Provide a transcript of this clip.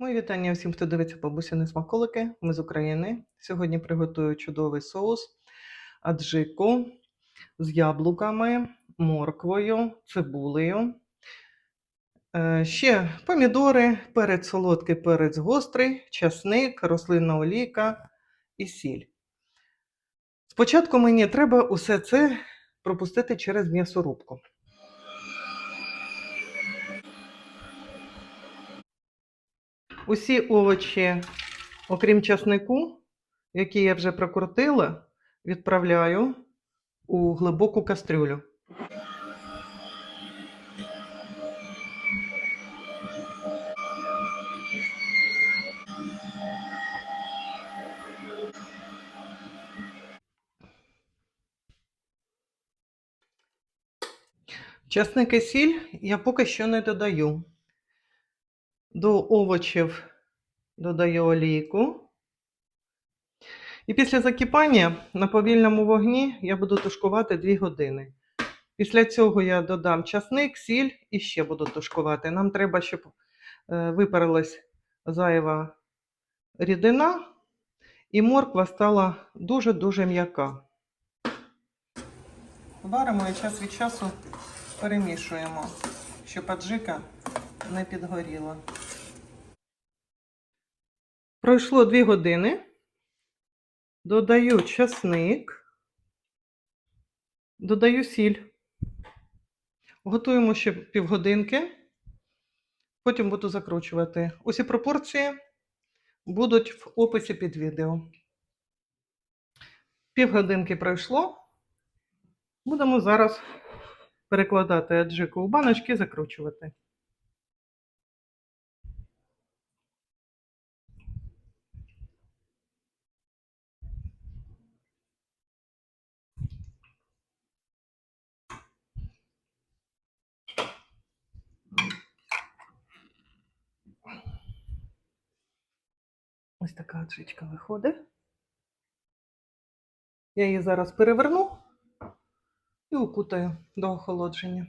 Мої вітання всім, хто дивиться бабусіни смаколики. Ми з України. Сьогодні приготую чудовий соус аджику з яблуками, морквою, цибулею. Е, Ще помідори, перець солодкий, перець гострий, часник, рослинна олійка і сіль. Спочатку мені треба усе це пропустити через м'ясорубку. Усі овочі, окрім часнику, які я вже прокрутила, відправляю у глибоку кастрюлю. Часник і сіль я поки що не додаю. До овочів додаю олійку. І після закипання на повільному вогні я буду тушкувати 2 години. Після цього я додам часник, сіль і ще буду тушкувати. Нам треба, щоб е, випарилась зайва рідина, і морква стала дуже-дуже м'яка. Варимо і час від часу перемішуємо, щоб аджика не підгоріла. Пройшло 2 години. Додаю часник, додаю сіль. Готуємо ще півгодинки. Потім буду закручувати. Усі пропорції будуть в описі під відео. Півгодинки пройшло. Будемо зараз перекладати аджику у баночки закручувати. Ось така аджичка виходить. Я її зараз переверну і укутаю до охолодження.